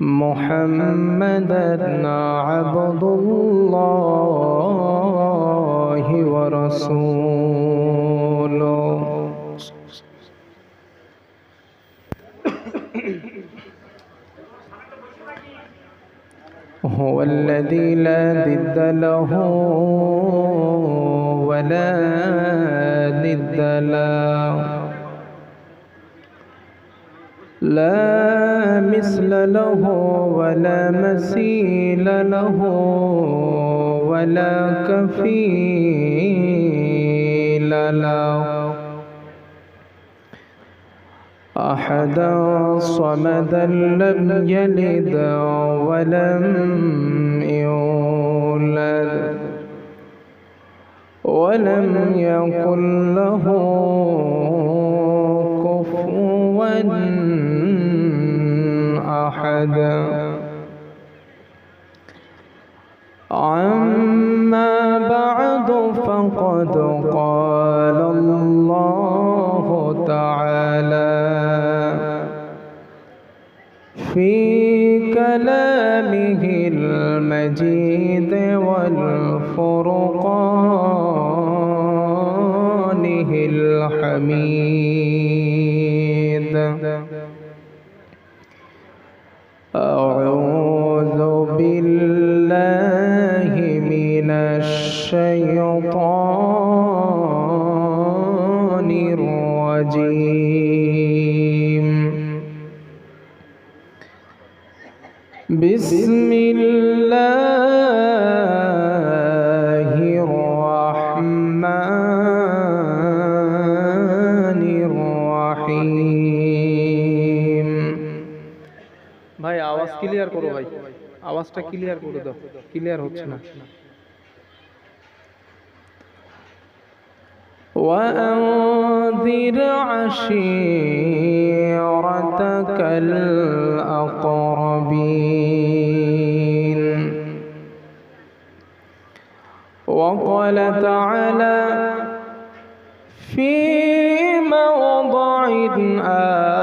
محمدا عبد الله ورسوله. هو الذي لا ضد له ولا ضد له. لا مثل له ولا مثيل له ولا كفيل له. أحدا صمدا لم يلد ولم يولد ولم يكن له كفوا أحدا عما بعد فقد قال الله تعالى في كلامه المجيد والفرقانه الحميد. আওয়াজটা ক্লিয়ার করে দাও ক্লিয়ার হচ্ছে না وأنذر عشيرتك الأقربين وقال تعالى في موضع آخر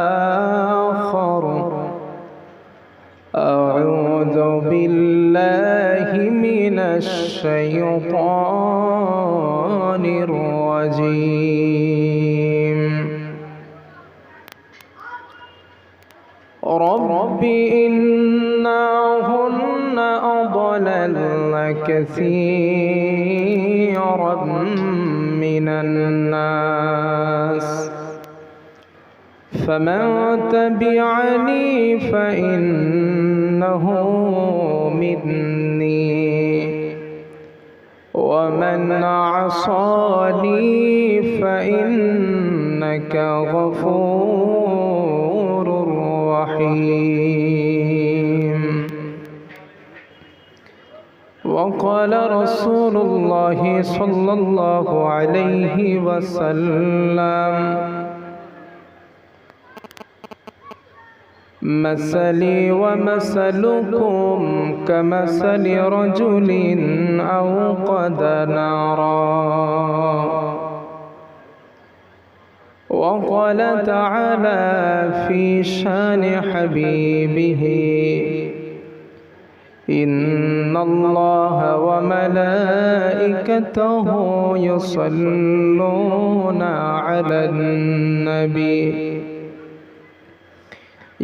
الشيطان الرجيم. رب إنهن أضللن كثيرا من الناس. فمن تبعني فإنه مني عصاني فإنك غفور رحيم. وقال رسول الله صلى الله عليه وسلم مثلي ومثلكم كمثل رجل أوقد نارا. وقال تعالى في شان حبيبه إن الله وملائكته يصلون على النبي.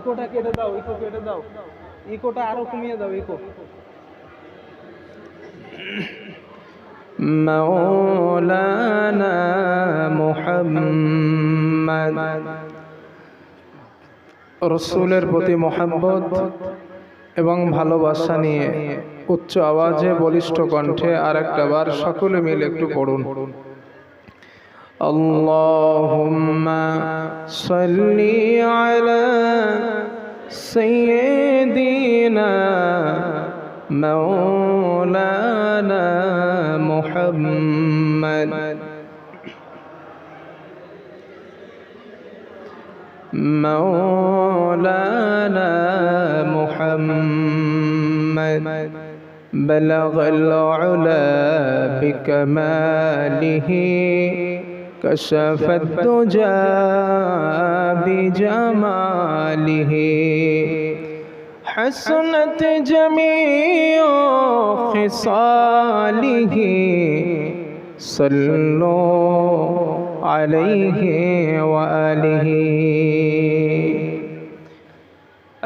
ইকোটা কেটে দাও, ইকো কেটে দাও। ইকোটা আরও কমিয়ে দাও, ইকো। মৌলানা মোহাম্মদ, রসুলের প্রতি মোহাম্মদ এবং ভালোবাসা নিয়ে উচ্চ আওয়াজে বলিষ্ঠ কণ্ঠে আর একটা বার সকলে মিলে একটু পড়ুন। اللهم صل على سيدنا مولانا محمد. مولانا محمد. بلغ العلا بكماله كشف الدجى بجماله حسنت جميع خصاله صلوا عليه وآله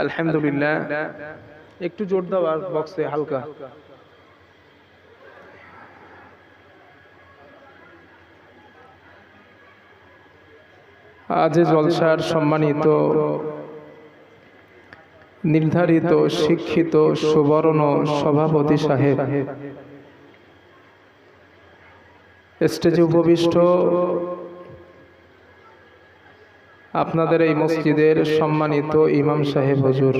আলহামদুলিল্লাহ একটু জোর দাও আর বক্সে হালকা আজ জলসার সম্মানিত, নির্ধারিত, শিক্ষিত, সুবর্ণ সভাপতি সাহেব। স্টেজে উপবিষ্ট আপনাদের এই মসজিদের সম্মানিত ইমাম সাহেব হজুর।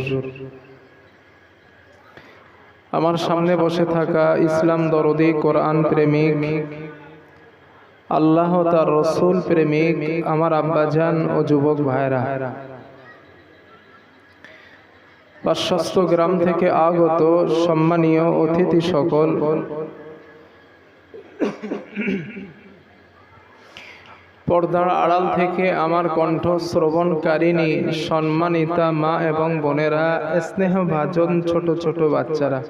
আমার সামনে বসে থাকা ইসলাম দরদি কোরআন প্রেমিক আল্লাহ তার রসুল, প্রেমিক, আমার আব্বাজান ও যুবক ভাইরা পার্শ্বস্ত গ্রাম থেকে আগত সম্মানীয় অতিথি সকল, পর্দার আড়াল থেকে আমার কণ্ঠ শ্রবণকারিণী সম্মানিতা মা এবং বোনেরা, স্নেহভাজন ছোট ছোট বাচ্চারা।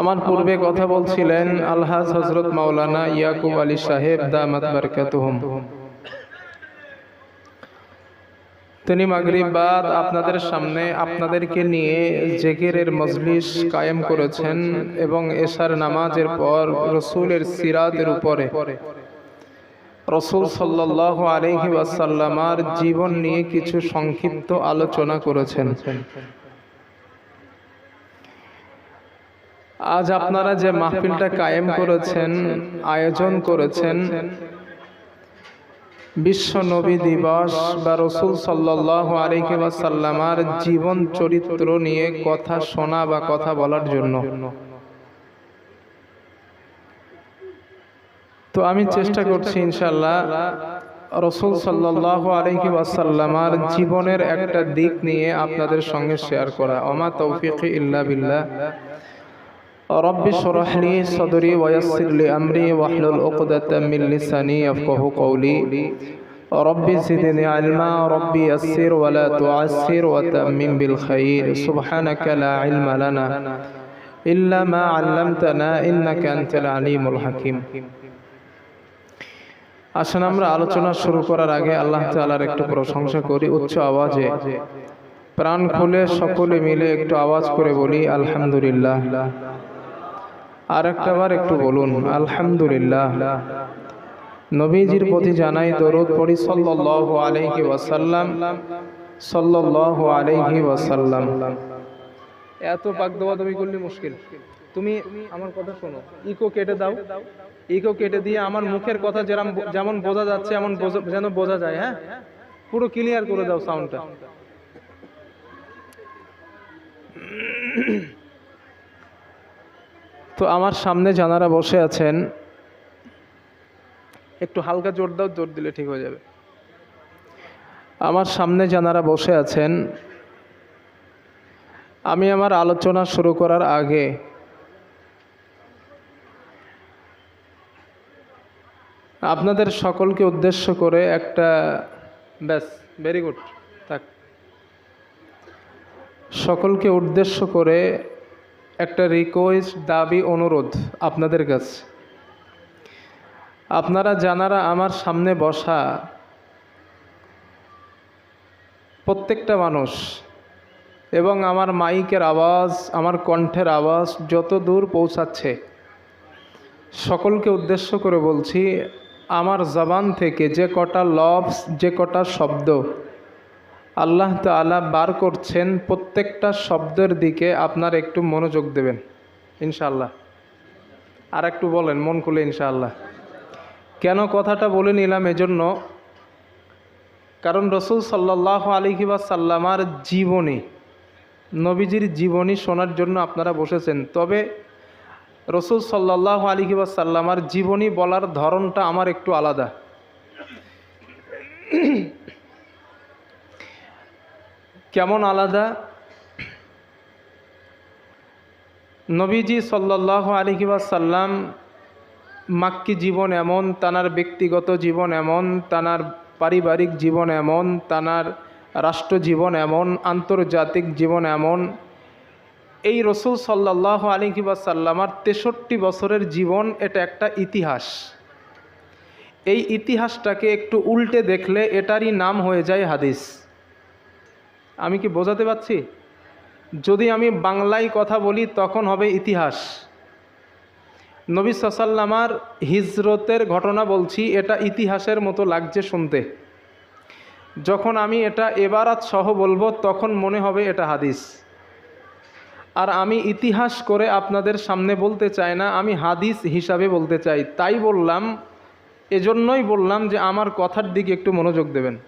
আমার পূর্বে কথা বলছিলেন আলহাজ হজরত মাওলানা ইয়াকুব আলী সাহেব দামাত বারকাতুহুম। তিনি মাগরিব বাদ আপনাদের সামনে আপনাদেরকে নিয়ে জেকেরের মজলিস কায়েম করেছেন এবং এশার নামাজের পর রসুলের সিরাতের উপরে রসুল সাল্লাহ আলহি ওয়াসাল্লামার জীবন নিয়ে কিছু সংক্ষিপ্ত আলোচনা করেছেন। আজ আপনারা যে মাহফিলটা কায়েম করেছেন, আয়োজন করেছেন, বিশ্ব নবী দিবস বা রসুল সাল্লাহ আলিকাসাল্লামার জীবন চরিত্র নিয়ে কথা শোনা বা কথা বলার জন্য। তো আমি চেষ্টা করছি ইনশাল্লাহ রসুল সাল্লাহ আলহি ওয়াসাল্লামার জীবনের একটা দিক নিয়ে আপনাদের সঙ্গে শেয়ার করা। অমা তৌফিক ইল্লা বিল্লাহ। رب اشرح لي صدري ويسر لي أمري واحلل عقدة من لساني يفقه قولي رب زدني علما ربي يسر ولا تعسر وتأمن بالخير سبحانك لا علم لنا إلا ما علمتنا إنك أنت العليم الحكيم আসেন আমরা আলোচনা শুরু করার আগে আল্লাহ তাআলার একটু প্রশংসা করি উচ্চ আওয়াজে প্রাণ খুলে সকলে মিলে একটু আওয়াজ করে বলি আলহামদুলিল্লাহ আর বার একটু বলুন, আলহামদুলিল্লাহ। নবীজির প্রতি জানাই দরুদ পড়ি সাল্লাল্লাহু আলাইহি ওয়াসাল্লাম, সাল্লাল্লাহু আলাইহি ওয়াসাল্লাম। এত পাক দেওয়া তুমি করলে মুশকিল। তুমি আমার কথা শোনো ইকো কেটে দাও। ইকো কেটে দিয়ে আমার মুখের কথা যেরকম যেমন বোঝা যাচ্ছে, এমন যেন বোঝা যায় হ্যাঁ? পুরো ক্লিয়ার করে দাও সাউন্ডটা তো আমার সামনে জানারা বসে আছেন। একটু হালকা জোর দাও, জোর দিলে ঠিক হয়ে যাবে। আমার সামনে জানারা বসে আছেন। আমি আমার আলোচনা শুরু করার আগে আপনাদের সকলকে উদ্দেশ্য করে একটা, ব্যাস ভেরি গুড থাক। সকলকে উদ্দেশ্য করে একটা রিকোয়েস্ট দাবি, অনুরোধ আপনাদের কাছে। আপনারা জানারা আমার সামনে বসা প্রত্যেকটা মানুষ এবং আমার মাইকের আওয়াজ, আমার কণ্ঠের আওয়াজ যত দূর পৌঁছাচ্ছে, সকলকে উদ্দেশ্য করে বলছি, আমার জবান থেকে যে কটা লভস যে কটা শব্দ আল্লাহ তালা বার করছেন প্রত্যেকটা শব্দের দিকে আপনার একটু মনোযোগ দেবেন ইনশাল্লাহ আর একটু বলেন, মন খুলে, ইনশাআল্লাহ। কেন কথাটা বলে নিলাম এজন্য? কারণ রসুল সাল্লাহ আলিহিবা সাল্লামার জীবনী, নবীজির জীবনী শোনার জন্য আপনারা বসেছেন। তবে রসুল সাল্লাহ আলী সাল্লামার জীবনী বলার ধরনটা আমার একটু আলাদা। কেমন আলাদা? নবীজি সাল্লাহ আলী সাল্লাম মাক্কি জীবন এমন, তানার ব্যক্তিগত জীবন এমন, তানার পারিবারিক জীবন এমন, তানার রাষ্ট্র জীবন এমন, আন্তর্জাতিক জীবন এমন। এই রসুল সাল্লাহ আলী সাল্লামার তেষট্টি বছরের জীবন এটা একটা ইতিহাস। এই ইতিহাসটাকে একটু উল্টে দেখলে এটারই নাম হয়ে যায় হাদিস। আমি কি বোঝাতে পারছি? যদি আমি বাংলায় কথা বলি, তখন হবে ইতিহাস। নবী সাসাল্লামার হিজরতের ঘটনা বলছি, এটা ইতিহাসের মতো লাগছে শুনতে। যখন আমি এটা এবারাত সহ বলব, তখন মনে হবে এটা হাদিস। আর আমি ইতিহাস করে আপনাদের সামনে বলতে চাই না, আমি হাদিস হিসাবে বলতে চাই। তাই বললাম, এজন্যই বললাম যে আমার কথার দিকে একটু মনোযোগ দেবেন।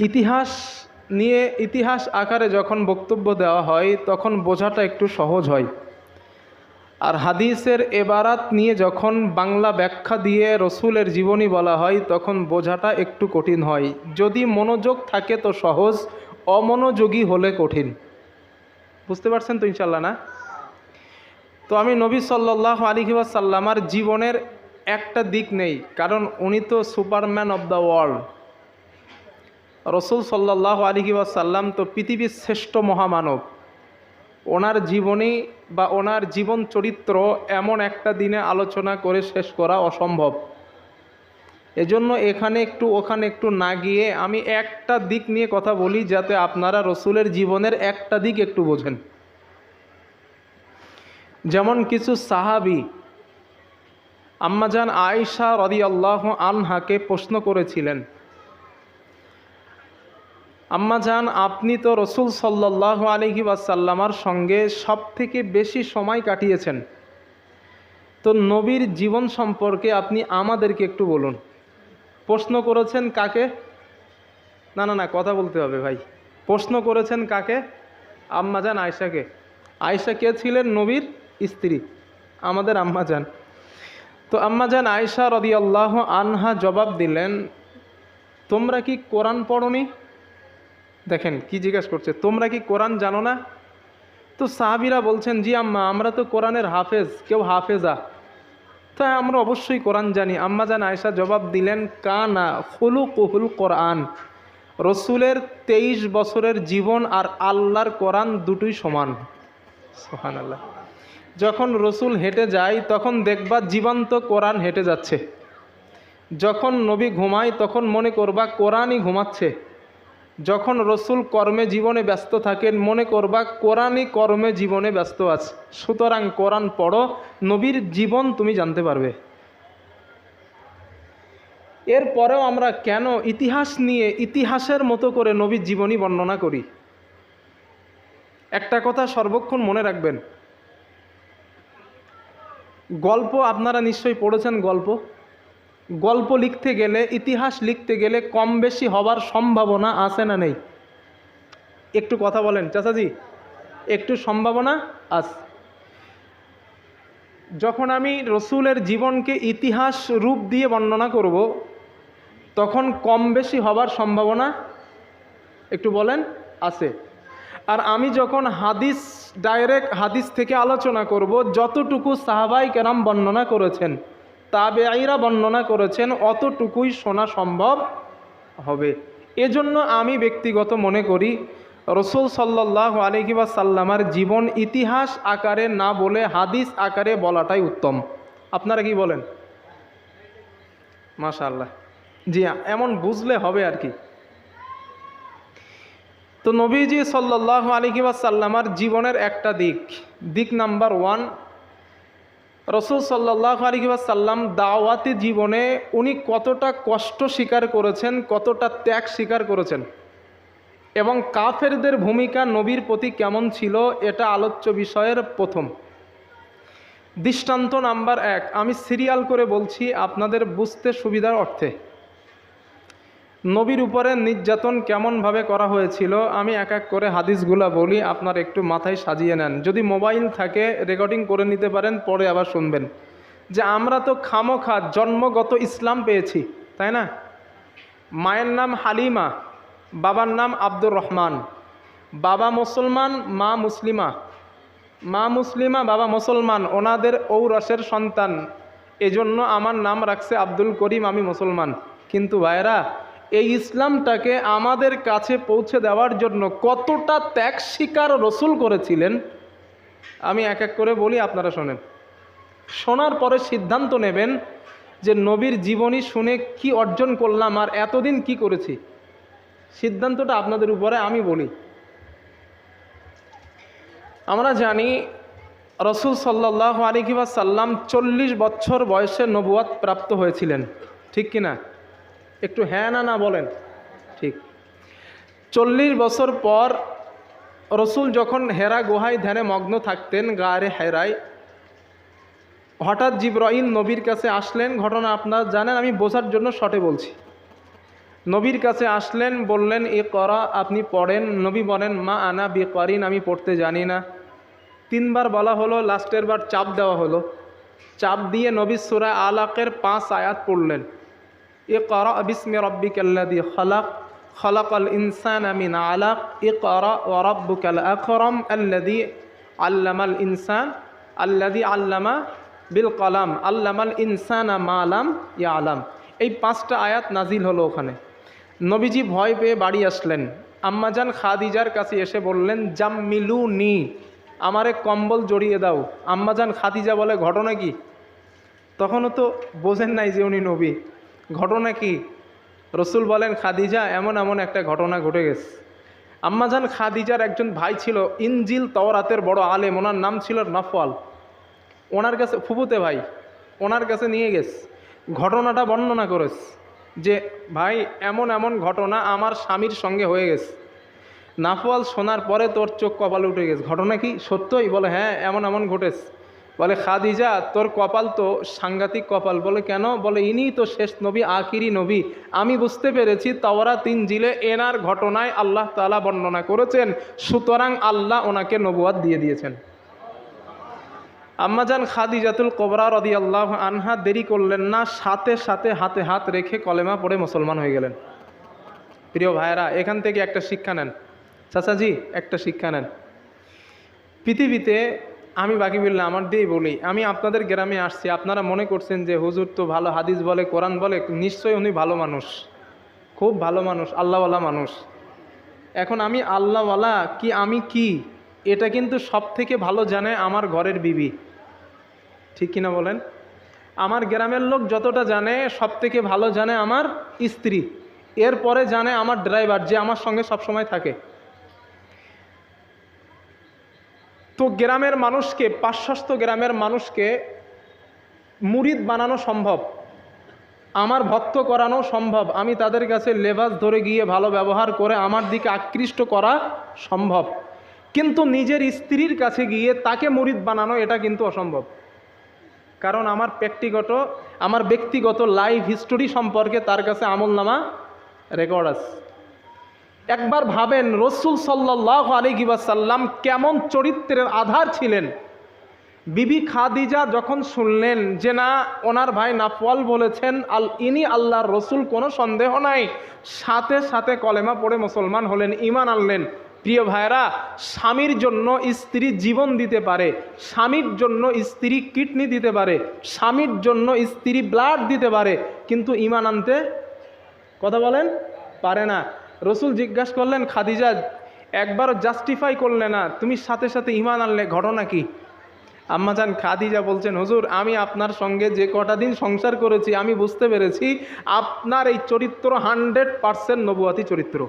ইতিহাস নিয়ে ইতিহাস আকারে যখন বক্তব্য দেওয়া হয়, তখন বোঝাটা একটু সহজ হয়। আর হাদিসের এবারাত নিয়ে যখন বাংলা ব্যাখ্যা দিয়ে রসুলের জীবনী বলা হয়, তখন বোঝাটা একটু কঠিন হয়। যদি মনোযোগ থাকে তো সহজ, অমনোযোগী হলে কঠিন। বুঝতে পারছেন তো ইনশাল্লাহ না? তো আমি নবী সাল্লাহ আলী সাল্লামার জীবনের একটা দিক নেই, কারণ উনি তো সুপারম্যান অব দ্য ওয়ার্ল্ড। রসুল সাল্লাহ আলী সাল্লাম তো পৃথিবীর শ্রেষ্ঠ মহামানব। ওনার জীবনী বা ওনার জীবন চরিত্র এমন একটা দিনে আলোচনা করে শেষ করা অসম্ভব। এজন্য এখানে একটু ওখানে একটু না গিয়ে আমি একটা দিক নিয়ে কথা বলি যাতে আপনারা রসুলের জীবনের একটা দিক একটু বোঝেন। যেমন কিছু সাহাবি, আম্মাজান আয়সা রদি আল্লাহ আনহাকে প্রশ্ন করেছিলেন আম্মাজান আপনি তো রসুল সাল্লাহ আলহি ওয়াসাল্লামার সঙ্গে সব থেকে বেশি সময় কাটিয়েছেন। তো নবীর জীবন সম্পর্কে আপনি আমাদেরকে একটু বলুন। প্রশ্ন করেছেন কাকে? না না না, কথা বলতে হবে ভাই। প্রশ্ন করেছেন কাকে? আম্মাজান আয়সাকে আয়সা কে ছিলেন? নবীর স্ত্রী, আমাদের আম্মাজান তো আম্মাজান আয়সা রদি আল্লাহ আনহা জবাব দিলেন, তোমরা কি কোরআন পড়নি? দেখেন, কি জিজ্ঞেস করছে, তোমরা কি কোরআন জানো না? তো সাহাবিরা বলছেন, জি আম্মা, আমরা তো কোরআনের হাফেজ, কেউ হাফেজা? তাই আমরা অবশ্যই কোরআন জানি। আম্মা জান আয়সা জবাব দিলেন, কানা হলু কহুল কোরআন। রসুলের তেইশ বছরের জীবন আর আল্লাহর কোরআন দুটোই সমান। সোহান আল্লাহ যখন রসুল হেঁটে যায়, তখন দেখবা জীবন্ত কোরআন হেঁটে যাচ্ছে। যখন নবী ঘুমায়, তখন মনে করবা কোরআনই ঘুমাচ্ছে। যখন রসুল কর্মে জীবনে ব্যস্ত থাকেন, মনে করবা কোরআনই কর্মে জীবনে ব্যস্ত আছে। সুতরাং কোরআন পড়ো, নবীর জীবন তুমি জানতে পারবে। এরপরেও আমরা কেন ইতিহাস নিয়ে ইতিহাসের মতো করে নবীর জীবনী বর্ণনা করি? একটা কথা সর্বক্ষণ মনে রাখবেন। গল্প আপনারা নিশ্চয়ই পড়েছেন গল্প? গল্প লিখতে গেলে, ইতিহাস লিখতে গেলে কম বেশি হবার সম্ভাবনা আছে না নেই? একটু কথা বলেন, চাচাজি। একটু সম্ভাবনা আস যখন আমি রসুলের জীবনকে ইতিহাস রূপ দিয়ে বর্ণনা করব, তখন কম বেশি হবার সম্ভাবনা একটু বলেন, আছে। আর আমি যখন হাদিস, ডাইরেক্ট হাদিস থেকে আলোচনা করব, যতটুকু সাহাবাই কেরাম বর্ণনা করেছেন তাবেআইরা বর্ণনা করেছেন, অতটুকুই শোনা সম্ভব হবে। এজন্য আমি ব্যক্তিগত মনে করি, রসুল সাল্লাহ আলহি সাল্লামার জীবন ইতিহাস আকারে না বলে হাদিস আকারে বলাটাই উত্তম। আপনারা কি বলেন? মাশাল্লাহ জি, এমন বুঝলে হবে আর কি। তো নবীজি সাল্লাহ আলহি সাল্লামার জীবনের একটা দিক। দিক নাম্বার ওয়ান রসুল সাল্লাহ আলিবাসাল্লাম দাওয়াতি জীবনে উনি কতটা কষ্ট স্বীকার করেছেন, কতটা ত্যাগ স্বীকার করেছেন এবং কাফেরদের ভূমিকা নবীর প্রতি কেমন ছিল এটা আলোচ্য বিষয়ের প্রথম। দৃষ্টান্ত নাম্বার এক, আমি সিরিয়াল করে বলছি আপনাদের বুঝতে সুবিধার অর্থে। নবীর উপরে নির্যাতন কেমনভাবে করা হয়েছিল? আমি এক এক করে হাদিসগুলা বলি, আপনার একটু মাথায় সাজিয়ে নেন। যদি মোবাইল থাকে রেকর্ডিং করে নিতে পারেন, পরে আবার শুনবেন। যে আমরা তো খামোখা, জন্মগত ইসলাম পেয়েছি, তাই না? মায়ের নাম হালিমা, বাবার নাম আব্দুর রহমান। বাবা মুসলমান, মা মুসলিমা। মা মুসলিমা, বাবা মুসলমান, ওনাদের ঔরসের সন্তান। এজন্য আমার নাম রাখছে আব্দুল করিম, আমি মুসলমান। কিন্তু ভাইরা এই ইসলামটাকে আমাদের কাছে পৌঁছে দেওয়ার জন্য কতটা ত্যাগ স্বীকার রসুল করেছিলেন, আমি এক এক করে বলি, আপনারা শোনেন। শোনার পরে সিদ্ধান্ত নেবেন যে নবীর জীবনী শুনে কি অর্জন করলাম আর এতদিন কি করেছি। সিদ্ধান্তটা আপনাদের উপরে আমি বলি। আমরা জানি, রসুল সাল্লাহ আলিকিবা সাল্লাম চল্লিশ বছর বয়সে নবুয়াত প্রাপ্ত হয়েছিলেন, ঠিক কিনা? একটু হ্যাঁ না না বলেন। ঠিক। চল্লিশ বছর পর রসুল যখন হেরা গুহায় ধ্যানে মগ্ন থাকতেন গায়ে হেরায়, হঠাৎ জিব্রাইল নবীর কাছে আসলেন। ঘটনা আপনার জানেন, আমি বোঝার জন্য শটে বলছি। নবীর কাছে আসলেন, বললেন, এ করা, আপনি পড়েন। নবী বলেন, মা আনা বি করিন আমি পড়তে জানি না। তিনবার বলা হলো, লাস্টের বার চাপ দেওয়া হলো। চাপ দিয়ে নবী সুরা আলাকের পাঁচ আয়াত পড়লেন। এ করা বিস্মি রব্বিক আল্লাদি খলাক আলাক এ করা ও রব্বুকাল আকরম আল্লাদি আল্লামাল ইনসান আল্লাদি আল্লামা বিল কলাম, আল্লামাল ইনসানা মালাম ইয়া আলাম এই পাঁচটা আয়াত নাজিল হলো ওখানে। নবীজি ভয় পেয়ে বাড়ি আসলেন। আম্মাজান খাদিজার কাছে এসে বললেন জাম্মিলু নি আমারে কম্বল জড়িয়ে দাও। আম্মাজান খাদিজা বলে, ঘটনা কি? তখনও তো বোঝেন নাই যে উনি নবী। ঘটনা কি? রসুল বলেন, খাদিজা, এমন এমন একটা ঘটনা ঘটে গেছে। আম্মাজান খাদিজার একজন ভাই ছিল, ইনজিল তওরাতের বড় আলেম, ওনার নাম ছিল নফওয়াল। ওনার কাছে ফুপুতে ভাই, ওনার কাছে নিয়ে গেছে। ঘটনাটা বর্ণনা করেছ যে, ভাই, এমন এমন ঘটনা আমার স্বামীর সঙ্গে হয়ে গেছে। নাফওয়াল শোনার পরে তোর চোখ কপালে উঠে গেছে। ঘটনা কি? সত্যই? বলে হ্যাঁ এমন এমন ঘটেছে। বলে, খাদিজা, তোর কপাল তো সাংঘাতিক কপাল। বলে, কেন? বলে, ইনি তো শেষ নবী, আখিরি নবী। আমি বুঝতে পেরেছি তাওরা তিন জিলে এনার ঘটনায় আল্লাহ তালা বর্ণনা করেছেন। সুতরাং আল্লাহ ওনাকে নবুয়াদ দিয়ে দিয়েছেন। আম্মাজান খাদিজাতুল কোবরা রদি আল্লাহ আনহা দেরি করলেন না, সাথে সাথে হাতে হাত রেখে কলেমা পড়ে মুসলমান হয়ে গেলেন। প্রিয় ভাইয়েরা, এখান থেকে একটা শিক্ষা নেন। চাচাজি, একটা শিক্ষা নেন। পৃথিবীতে আমি বাকি বললে আমার দিয়েই বলি, আমি আপনাদের গ্রামে আসছি, আপনারা মনে করছেন যে হুজুর তো ভালো হাদিস বলে, কোরআন বলে, নিশ্চয়ই উনি ভালো মানুষ। খুব ভালো মানুষ, আল্লাহওয়ালা মানুষ। এখন আমি আল্লাহওয়ালা কি, আমি কি? এটা কিন্তু সব থেকে ভালো জানে আমার ঘরের বিবি। ঠিক কিনা বলেন? আমার গ্রামের লোক যতটা জানে সব থেকে ভালো জানে আমার স্ত্রী। এরপরে জানে আমার ড্রাইভার, যে আমার সঙ্গে সব সময় থাকে। তো গ্রামের মানুষকে, পাশ্চাত্য গ্রামের মানুষকে মুরিদ বানানো সম্ভব, আমার ভক্ত করানো সম্ভব, আমি তাদের কাছে লেবাস ধরে গিয়ে ভালো ব্যবহার করে আমার দিকে আকৃষ্ট করা সম্ভব। কিন্তু নিজের স্ত্রীর কাছে গিয়ে তাকে মুরিদ বানানো এটা কিন্তু অসম্ভব। কারণ আমার ব্যক্তিগত আমার ব্যক্তিগত লাইফ হিস্টোরি সম্পর্কে তার কাছে আমল নামা রেকর্ড আছে। একবার ভাবেন রসুল সাল্লাহ আলিবাসাল্লাম কেমন চরিত্রের আধার ছিলেন? বিবি খাদিজা যখন শুনলেন যে না, ওনার ভাই নাফওয়াল বলেছেন, আল ইনি আল্লাহর রসুল, কোনো সন্দেহ নাই। সাথে সাথে কলেমা পড়ে মুসলমান হলেন ইমান আনলেন। প্রিয় ভাইরা স্বামীর জন্য স্ত্রী জীবন দিতে পারে, স্বামীর জন্য স্ত্রী কিডনি দিতে পারে, স্বামীর জন্য স্ত্রী ব্লাড দিতে পারে, কিন্তু ইমান আনতে কথা বলেন? পারে না। রসুল জিজ্ঞাসা করলেন, খাদিজা, একবারও জাস্টিফাই করলে না, তুমি সাথে সাথে ইমান আনলে, ঘটনা কি? আম্মাজান খাদিজা বলছেন, হুজুর, আমি আপনার সঙ্গে যে কটা দিন সংসার করেছি, আমি বুঝতে পেরেছি আপনার এই চরিত্র হান্ড্রেড পারসেন্ট নবুয়াতি চরিত্র।